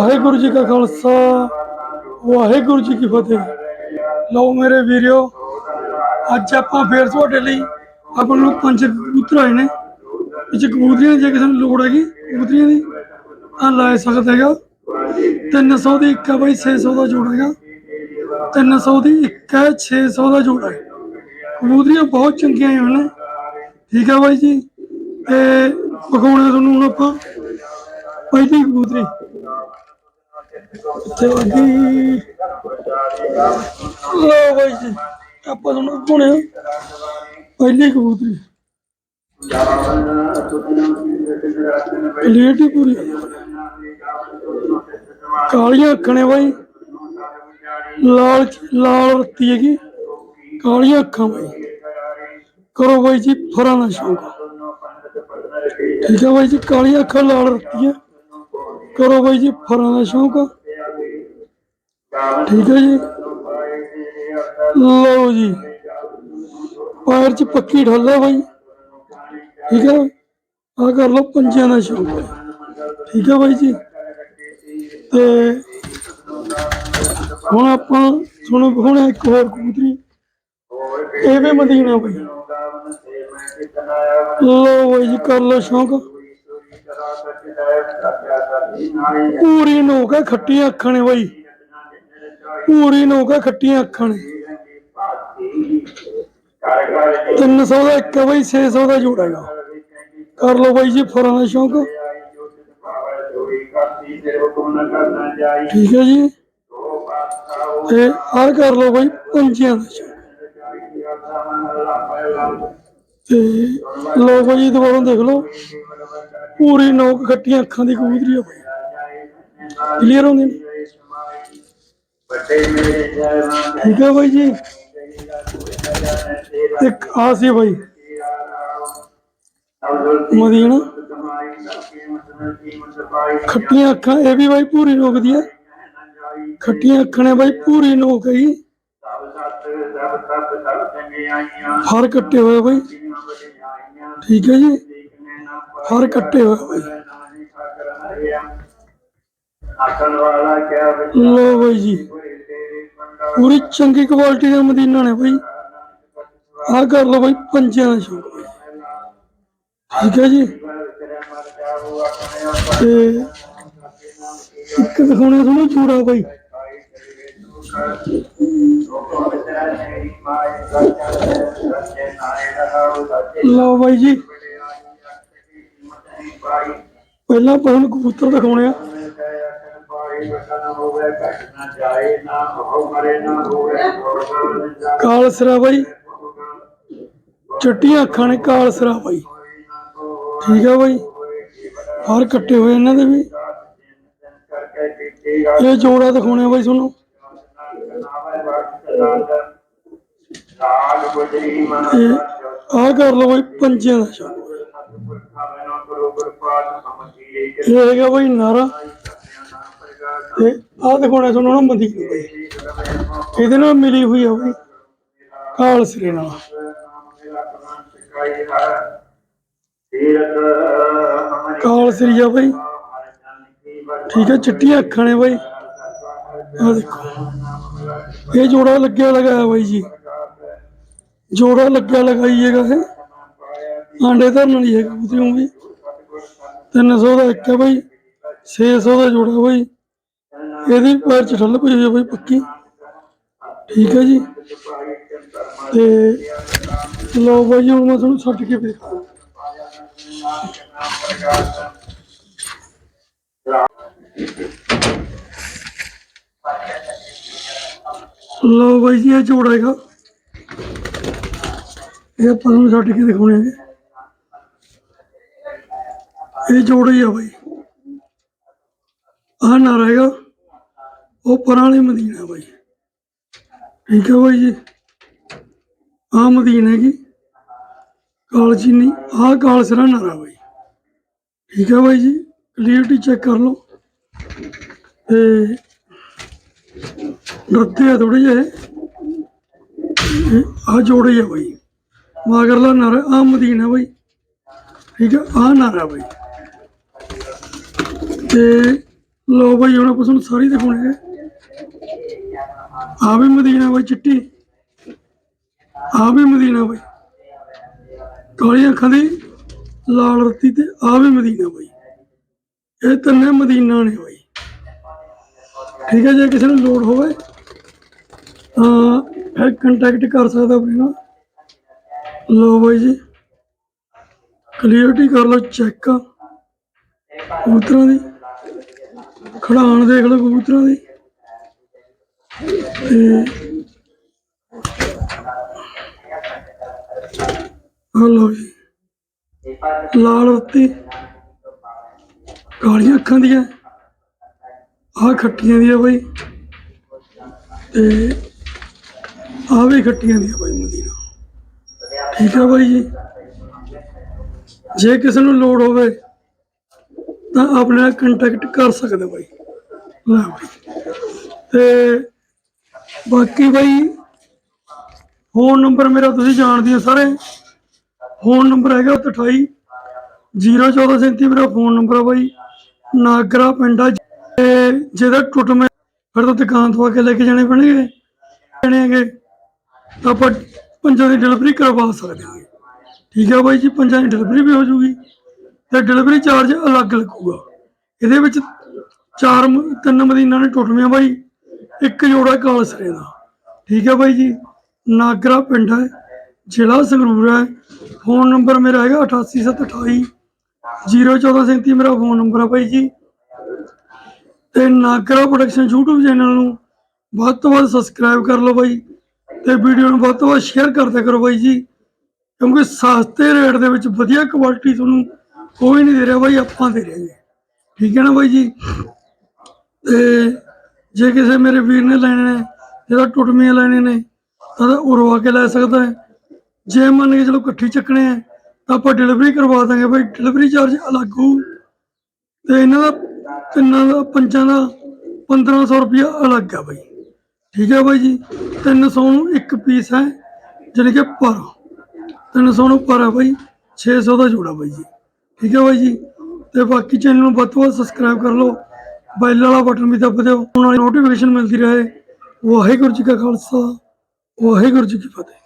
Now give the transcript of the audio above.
ਵਾਹਿਗੁਰੂ ਜੀ ਕਾ ਖਾਲਸਾ, ਵਾਹਿਗੁਰੂ ਜੀ ਕੀ ਫਤਿਹ। ਲਓ ਮੇਰੇ ਵੀਰਿਓ, ਅੱਜ ਆਪਾਂ ਫੇਰ ਤੁਹਾਡੇ ਲਈ ਆਪਾਂ ਨੂੰ ਪੰਜ ਕਬੂਤਰ ਆਏ ਨੇ। ਵਿੱਚ ਕਬੂਤਰੀਆਂ ਜੇ ਕਿਸੇ ਨੂੰ ਲੋੜ ਹੈਗੀ, ਕਬੂਤਰੀਆਂ ਦੀ, ਤਾਂ ਲੈ ਸਕਦਾ ਹੈਗਾ। 300 ਦੀ ਇੱਕ ਹੈ ਬਾਈ 600 ਦਾ ਜੋੜ ਹੈਗਾ। 300 ਦੀ ਇੱਕ ਹੈ 600 ਦਾ ਜੋੜ ਹੈ। ਕਬੂਤਰੀਆਂ ਬਹੁਤ ਚੰਗੀਆਂ ਆਈਆਂ ਨੇ। ਠੀਕ ਹੈ ਬਾਈ ਜੀ। ਤੇ ਪਕਾਉਣੇ ਤੁਹਾਨੂੰ ਹੁਣ ਆਪਾਂ। ਪਹਿਲੀ ਕਬੂਤਰੀ। ਤੇ ਅੱਗੇ ਲੋ ਬਾਈ ਜੀ, ਆਪਾਂ ਤੁਹਾਨੂੰ ਘੁਣੇ ਪਹਿਲੀ ਕਬੂਤਰੀ। ਲੇਟ ਹੀ ਪੂਰੀ। ਕਾਲੀਆਂ ਅੱਖਾਂ ਨੇ ਬਾਈ। ਲਾਲ ਲਾਲ ਰੱਤੀ ਹੈਗੀ। ਕਾਲੀਆਂ ਅੱਖਾਂ ਬਾਈ। ਕਰੋ ਬਾਈ ਜੀ, ਫਰਾਂ ਦਾ ਸ਼ੌਂਕ। ਠੀਕ ਹੈ ਬਾਈ ਜੀ, ਕਾਲੀਆਂ ਅੱਖਾਂ, ਲਾਲ ਰੱਤੀਆਂ ਕਰੋ ਬਾਈ ਜੀ, ਫਰਾਂ ਦਾ ਸ਼ੌਂਕ ਠੀਕ ਹੈ ਜੀ। ਲਓ ਜੀ, ਪੈਰ ਚ ਪੱਕੀ ਢੱਲ ਬਾਈ। ਠੀਕ ਹੈ ਆ ਕਰ ਲਓ, ਪੰਜਿਆਂ ਦਾ ਸ਼ੌਂਕ ਠੀਕ ਹੈ ਬਾਈ ਜੀ। ਤੇ ਹੁਣ ਆਪਾਂ ਸੁਣੋ ਹੁਣ ਇੱਕ ਹੋਰ ਕਬੂਤਰੀ। ਇਹ ਵੀ ਮਦੀਨਾ ਬਾਈ। ਲਓ ਬਾਈ ਜੀ, ਕਰ ਲਓ ਸ਼ੌਂਕ। ਪੂਰੀ ਨੋਕ ਹੈ ਖੱਟੀਆਂ ਅੱਖਾਂ ਨੇ ਬਾਈ। ਪੂਰੀ ਨੋਕ ਹੈ ਖੱਟੀਆਂ ਅੱਖਾਂ ਨੇ। 300 ਦਾ ਇੱਕ ਹੈ ਬਾਈ 600 ਦਾ ਜੋੜ ਹੈਗਾ। ਕਰ ਲਓ ਬਾਈ ਜੀ, ਫਰਾਂ ਦਾ ਸ਼ੌਂਕ। ਠੀਕ ਹੈ ਜੀ। ਤੇ ਆਹ ਕਰ ਲਓ ਬਾਈ ਪੰਜਿਆਂ ਦਾ ਸ਼ੌਂਕ। ਤੇ ਲੋ ਬਾਈ ਜੀ ਦੁਬਾਰਾ ਦੇਖ ਲਓ। ਪੂਰੀ ਨੋਕ ਖੱਟੀਆਂ ਅੱਖਾਂ ਦੀ ਕਬੂਤਰੀ ਆ ਬਾਈ ਕਲੀਅਰ ਹੁੰਦੀ ਨੇ ਠੀਕ ਹੈ ਬਾਈ ਜੀ। ਇੱਕ ਆ ਸੀ ਬਾਈ। ਮਦੀਨਾ। ਖੱਟੀਆਂ ਅੱਖਾਂ, ਇਹ ਵੀ ਬਾਈ ਪੂਰੀ ਨੋਕ ਦੀ ਹੈ। ਖੱਟੀਆਂ ਅੱਖਾਂ ਨੇ ਬਾਈ ਪੂਰੀ ਨੋਕ ਹੈ ਜੀ। ਫਰ ਕੱਟੇ ਹੋਏ ਬਾਈ। ਠੀਕ ਹੈ ਜੀ। ਫਰ ਕੱਟੇ ਹੋਏ ਬਾਈ। ਲੋ ਬਾਈ ਜੀ। ਪੂਰੀ ਚੰਗੀ ਕੁਆਲਿਟੀ ਦਾ ਮਦੀਨਾ ਨੇ ਬਾਈ। ਆ ਕਰ ਲਓ ਬਾਈ ਪੰਜਿਆਂ ਦਾ ਸ਼ੌਕ ਠੀਕ ਹੈ ਜੀ। ਤੇ ਇੱਕ ਦਿਖਾਉਣੇ ਤੁਹਾਨੂੰ ਚੂੜਾ ਬਾਈ। ਲਓ ਬਾਈ ਜੀ। ਪਹਿਲਾਂ ਆਪਾਂ ਕਬੂਤਰ ਦਿਖਾਉਣੇ ਆ। ਕਾਲ ਸਰਾ ਬਾਈ ਚਿੱਟੀਆਂ ਅੱਖਾਂ ਨੇ ਕਾਲ ਸਰਾ ਬਾਈ ਠੀਕ ਆ ਬਾਈ। ਹਰ ਕੱਟੇ ਹੋਏ ਇਹਨਾਂ ਦੇ ਵੀ। ਇਹ ਜੋੜਾ ਦਿਖਾਉਣੇ ਆ ਬਾਈ ਤੁਹਾਨੂੰ। ਇਹ ਆਹ ਕਰ ਲਓ ਬਾਈ, ਪੰਜਿਆਂ ਦਾ ਸ਼ੌਕ ਇਹ ਹੈਗਾ ਬਾਈ ਨਾਰਾ। ਤੇ ਆਹ ਦਿਖਾਉਣਾ ਤੁਹਾਨੂੰ ਨਾ ਮੰਦੀ ਬਾਈ ਇਹਦੇ ਨਾਲ ਮਿਲੀ ਹੋਈ ਆ ਬਾਈ ਕਾਲ ਸਰੇ ਨਾਲ। ਕਾਲ ਸਰੀ ਆ ਬਾਈ। ਠੀਕ ਹੈ ਚਿੱਟੀਆਂ ਅੱਖਾਂ ਨੇ ਬਾਈ। ਆ ਦੇਖੋ। ਇਹ ਜੋੜਾ ਲੱਗਿਆ ਲਗਾਇਆ ਬਾਈ ਜੀ। ਜੋੜਾ ਲੱਗਿਆ ਲਗਾਈ ਹੈਗਾ ਇਹ। ਆਂਡੇ ਧਰਨ ਵਾਲੀ ਹੈ ਕਬੂਤਰੀਆਂ ਵੀ। 300 ਦਾ ਇੱਕ ਹੈ ਬਾਈ 600 ਦਾ ਜੋੜਾ ਬਾਈ। ਇਹਦੀ ਪੈਰ ਚ ਠੱਲ ਪਈ ਹੋਈ ਹੈ ਬਾਈ ਪੱਕੀ। ਠੀਕ ਹੈ ਜੀ। ਤੇ ਲੋ ਬਾਈ, ਹੁਣ ਮੈਂ ਤੁਹਾਨੂੰ ਛੱਡ ਕੇ ਵੇਖਾਂ ਲੋ ਬਾਈ ਜੀ, ਇਹ ਜੋੜਾ ਹੈਗਾ। ਇਹ ਆਪਾਂ ਨੂੰ ਛੱਡ ਕੇ ਦਿਖਾਉਣੇ ਹੈਗੇ ਇਹ ਜੋੜਾ ਆ ਬਾਈ। ਆਹ ਨਾ ਰਹੇਗਾ ਉਹ ਪਰਾਂ ਮਦੀਨਾ ਬਾਈ। ਠੀਕ ਹੈ ਬਾਈ ਜੀ। ਆਹ ਮਦੀਨਾ ਹੈਗੀ, ਕਾਲ ਚੀਨੀ, ਆਹ ਕਾਲ ਸਰਾ ਨਾਰਾ ਬਾਈ। ਠੀਕ ਹੈ ਬਾਈ ਜੀ ਕਲੀਅਰਟੀ ਚੈੱਕ ਕਰ ਲਓ। ਤੇ ਡਰਦੇ ਆ ਥੋੜੇ ਜਿਹੇ। ਆ ਜੋੜੇ ਆ ਬਾਈ। ਮਾਗਰਲਾ ਨਾਰਾ ਆ ਮਦੀਨਾ ਬਾਈ। ਠੀਕ ਹੈ ਆ ਨਾਰਾ ਬਾਈ। ਤੇ ਲੋ ਬਾਈ, ਹੁਣ ਆਪਾਂ ਤੁਹਾਨੂੰ ਸਾਰੀ ਦਿਖਾਉਣੇ ਹੈ। ਆ ਵੀ ਮਦੀਨਾ ਬਾਈ, ਚਿੱਟੀ। ਆ ਵੀ ਮਦੀਨਾ ਬਾਈ। ਕਾਲੀ ਅੱਖਾਂ ਦੀ ਲਾਲ ਰੱਤੀ ਤੇ ਆ ਵੀ ਮਦੀਨਾ ਬਾਈ। ਇਹ ਤਿੰਨੇ ਮਦੀਨਾ ਨੇ ਬਾਈ। ਠੀਕ ਹੈ, ਜੇ ਕਿਸੇ ਨੂੰ ਲੋੜ ਹੋਵੇ, ਤਾਂ ਇਹ ਕੰਟੈਕਟ ਕਰ ਸਕਦਾ ਆਪਣੇ ਨਾਲ। ਲੋ ਬਾਈ ਜੀ ਕਲੀਅਰਟੀ ਕਰ ਲਓ ਚੈੱਕ ਕਬੂਤਰਾਂ ਦੀ। ਖੜਾਣ ਦੇਖ ਲਓ ਕਬੂਤਰਾਂ ਦੀ। ਤੇ ਹਲੋ ਜੀ, ਲਾਲ ਰੱਤੀ, ਕਾਲੀਆਂ ਅੱਖਾਂ ਦੀਆਂ, ਆਹ ਖੱਟੀਆਂ ਦੀਆਂ ਬਾਈ। ਤੇ ਆਹ ਵੀ ਖੱਟੀਆਂ ਦੀਆਂ ਬਾਈ ਮਦੀਨਾ। ਠੀਕ ਹੈ ਬਾਈ ਜੀ। ਜੇ ਕਿਸੇ ਨੂੰ ਲੋੜ ਹੋਵੇ ਤਾਂ ਆਪਣੇ ਨਾਲ ਕੰਟੈਕਟ ਕਰ ਸਕਦੇ ਬਾਈ। ਲੈ ਬਾਈ। ਤੇ ਬਾਕੀ ਬਾਈ ਫੋਨ ਨੰਬਰ ਮੇਰਾ ਤੁਸੀਂ ਜਾਣਦੇ ਹੋ ਸਾਰੇ। ਫੋਨ ਨੰਬਰ ਹੈਗਾ 28 01437 ਮੇਰਾ ਫੋਨ ਨੰਬਰ ਹੈ ਬਾਈ। ਨਾਗਰਾ ਪਿੰਡ ਆ। ਤੇ ਜਿਹਦਾ ਟੁੱਟਵੇਂ ਫਿਰ ਤਾਂ ਦੁਕਾਨ ਤੋਂ ਆ ਕੇ ਲੈ ਕੇ ਜਾਣੇ ਪੈਣਗੇ। ਜਾਣੇ ਤਾਂ ਆਪਾਂ ਪੰਜਾਂ ਦੀ ਡਿਲੀਵਰੀ ਕਰਵਾ ਸਕਦੇ ਹਾਂ। ਠੀਕ ਹੈ ਬਾਈ ਜੀ, ਪੰਜਾਂ ਦੀ ਡਿਲੀਵਰੀ ਵੀ ਹੋ ਜੂਗੀ। ਤੇ ਡਿਲੀਵਰੀ ਚਾਰਜ ਅਲੱਗ ਲੱਗੂਗਾ। ਇਹਦੇ ਵਿੱਚ ਚਾਰ ਤਿੰਨ ਮਦੀਨਾ ਨੇ ਟੁੱਟਵੀਆਂ ਬਾਈ, ਇੱਕ ਜੋੜਾ ਕਾਲਸਰੇ ਦਾ। ਠੀਕ ਹੈ ਬਾਈ ਜੀ, ਨਾਗਰਾ ਪਿੰਡ ਹੈ, ਜ਼ਿਲ੍ਹਾ ਸੰਗਰੂਰ ਹੈ। ਫੋਨ ਨੰਬਰ ਮੇਰਾ ਹੈਗਾ 88728 01437 ਮੇਰਾ ਫੋਨ ਨੰਬਰ ਹੈ ਬਾਈ ਜੀ। ਤੇ ਨਾਗਰਾ ਪ੍ਰੋਡਕਸ਼ਨ YouTube ਚੈਨਲ ਨੂੰ ਵੱਧ ਤੋਂ ਵੱਧ ਸਬਸਕ੍ਰਾਈਬ ਕਰ ਲਓ ਬਾਈ ਤੇ ਵੀਡੀਓ ਨੂੰ ਵੱਧ ਤੋਂ ਵੱਧ ਸ਼ੇਅਰ ਕਰਦੇ ਕਰੋ ਬਾਈ ਜੀ, ਕਿਉਂਕਿ ਸਸਤੇ ਰੇਟ ਦੇ ਵਿੱਚ ਵਧੀਆ ਕੁਆਲਿਟੀ ਤੁਹਾਨੂੰ ਕੋਈ ਨਹੀਂ ਦੇ ਰਿਹਾ ਬਾਈ, ਆਪਾਂ ਦੇ ਰਹੇ ਹਾਂ। ਠੀਕ ਹੈ ਨਾ ਬਾਈ ਜੀ? ਤੇ ਜੇ ਕਿਸੇ ਮੇਰੇ ਵੀਰ ਨੇ ਲੈਣੇ ਨੇ, ਜਿਹੜਾ ਟੁੱਟਮੀਆਂ ਲੈਣੇ ਨੇ, ਤਾਂ ਉਹ ਉਰਵਾ ਕੇ ਲੈ ਸਕਦਾ ਹੈ। ਜੇ ਮੰਨ ਕੇ ਚਲੋ ਇਕੱਠੀ ਚੱਕਣੇ ਆ, ਤਾਂ ਆਪਾਂ ਡਿਲੀਵਰੀ ਕਰਵਾ ਦਾਂਗੇ ਬਾਈ। ਡਿਲੀਵਰੀ ਚਾਰਜ ਅਲੱਗ ਹੋਊ। ਤੇ ਇਹਨਾਂ ਦਾ ਤਿੰਨਾਂ ਦਾ, ਪੰਜਾਂ ਦਾ 1500 ਰੁਪਇਆ ਅਲੱਗ ਆ ਬਾਈ। ਠੀਕ ਹੈ ਬਾਈ ਜੀ? 300 ਨੂੰ ਇੱਕ ਪੀਸ ਹੈ, ਜਾਣੀ ਕਿ ਪਰ। 300 ਨੂੰ ਪਰ ਹੈ ਬਾਈ 600 ਦਾ ਜੋੜਾ ਬਾਈ ਜੀ। ਠੀਕ ਹੈ ਬਾਈ ਜੀ? ਤੇ ਬਾਕੀ ਚੈਨਲ ਨੂੰ ਵੱਧ ਤੋਂ ਵੱਧ ਸਬਸਕ੍ਰਾਈਬ ਕਰ ਲਓ। ਬੈਲ ਵਾਲਾ ਬਟਨ ਵੀ ਦੱਬ ਦਿਓ। ਉਹਨਾਂ ਦੀ ਨੋਟੀਫਿਕੇਸ਼ਨ ਮਿਲਦੀ ਰਹੇ। ਵਾਹਿਗੁਰੂ ਜੀ ਕਾ ਖਾਲਸਾ। ਵਾਹਿਗੁਰੂ ਜੀ ਕੀ ਫਤਿਹ।